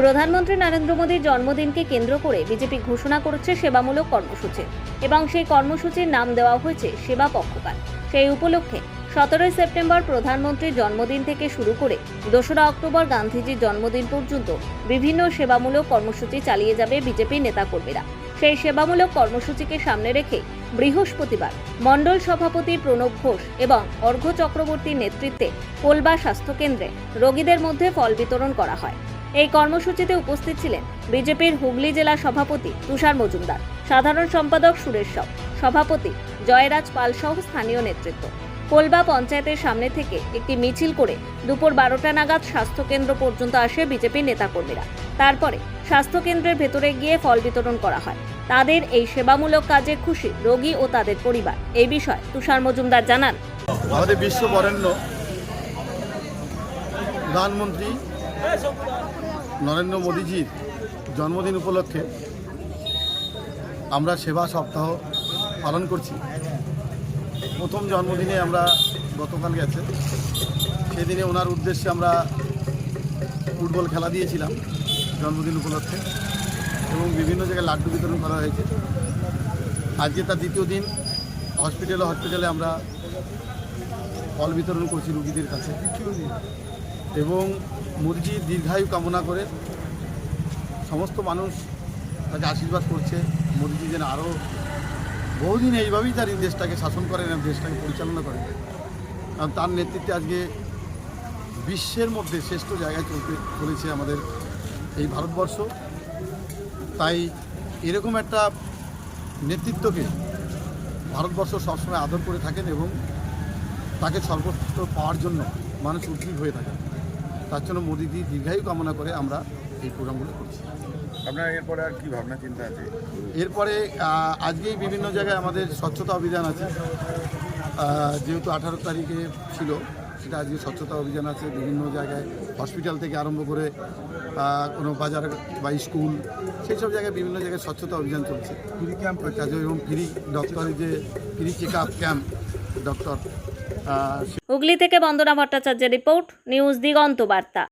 প্রধানমন্ত্রী নরেন্দ্র মোদীর জন্মদিনকে কেন্দ্র করে বিজেপি ঘোষণা করেছে সেবামূলক কর্মসূচি এবং সেই কর্মসূচির নাম দেওয়া হয়েছে সেবা পক্ষকার সেই উপলক্ষে সতেরোই সেপ্টেম্বর প্রধানমন্ত্রীর জন্মদিন থেকে শুরু করে দোসরা অক্টোবর গান্ধীজির জন্মদিন পর্যন্ত বিভিন্ন সেবামূলক কর্মসূচি চালিয়ে যাবে বিজেপির নেতাকর্মীরা। সেই সেবামূলক কর্মসূচিকে সামনে রেখে বৃহস্পতিবার মণ্ডল সভাপতি প্রণব ঘোষ এবং অর্ঘ্য চক্রবর্তীর নেতৃত্বে কোলবা স্বাস্থ্যকেন্দ্রে রোগীদের মধ্যে ফল বিতরণ করা হয়। এই কর্মসূচিতে উপস্থিত ছিলেন বিজেপির হুগলি জেলা সভাপতি তুষার মজুমদার, সাধারণ সম্পাদক সুরেশ সাউ সভাপতি জয়রাজ পাল সহ স্থানীয় নেতৃত্ব। কোলবা পঞ্চায়েতের সামনে থেকে একটি মিছিল করে দুপুর বারোটা নাগাদ স্বাস্থ্যকেন্দ্র পর্যন্ত আসে বিজেপির নেতাকর্মীরা। তারপরে স্বাস্থ্যকেন্দ্রের ভেতরে গিয়ে ফল বিতরণ করা হয়। তাদের এই সেবামূলক কাজে খুশি রোগী ও তাদের পরিবার। এই বিষয়ে তুষার মজুমদার জানান। আমাদের বিশ্ব বরেণ্য প্রধানমন্ত্রী নরেন্দ্র মোদীজির জন্মদিন উপলক্ষে আমরা সেবা সপ্তাহ পালন করছি। প্রথম জন্মদিনে আমরা গতকাল গেছে। সেদিনে ওনার উদ্দেশ্যে আমরা ফুটবল খেলা দিয়েছিলাম জন্মদিন উপলক্ষে এবং বিভিন্ন জায়গায় লাড্ডু বিতরণ করা হয়েছে। আজকে তার দ্বিতীয় দিন। হসপিটালে হসপিটালে আমরা ফল বিতরণ করছি রুগীদের কাছে। এবং মুরগির দীর্ঘায়ু কামনা করে সমস্ত মানুষ তাকে আশীর্বাদ করছে। মোদিজি যেন আরও বহুদিন এইভাবেই তার দেশটাকে শাসন করেন এবং দেশটাকে পরিচালনা করেন। কারণ তার নেতৃত্বে আজকে বিশ্বের মধ্যে শ্রেষ্ঠ জায়গায় চলতে চলেছে আমাদের এই ভারতবর্ষ। তাই এরকম একটা নেতৃত্বকে ভারতবর্ষ সবসময় আদর করে থাকেন এবং তাকে সর্বোচ্চ পাওয়ার জন্য মানুষ উদ্গ্রীব হয়ে থাকে তার জন্য মোদিজি দীর্ঘায়ু কামনা করে আমরা এই প্রোগ্রামগুলো করছি। আপনার এরপরে আর কি ভাবনা চিন্তা আছে? এরপরে আজকেই বিভিন্ন জায়গায় আমাদের স্বচ্ছতা অভিযান আছে। যেহেতু আঠারো তারিখে ছিল সেটা আজকে স্বচ্ছতা অভিযান আছে। বিভিন্ন জায়গায় হসপিটাল থেকে আরম্ভ করে কোনো বাজার বা স্কুল সেই সব জায়গায় বিভিন্ন জায়গায় স্বচ্ছতা অভিযান চলছে। ফ্রি ক্যাম্প এবং ফ্রি ডক্টরের যে free check up camp Hooghly থেকে বন্দনা ভট্টাচার্যের রিপোর্ট নিউজ দিগন্ত বার্তা।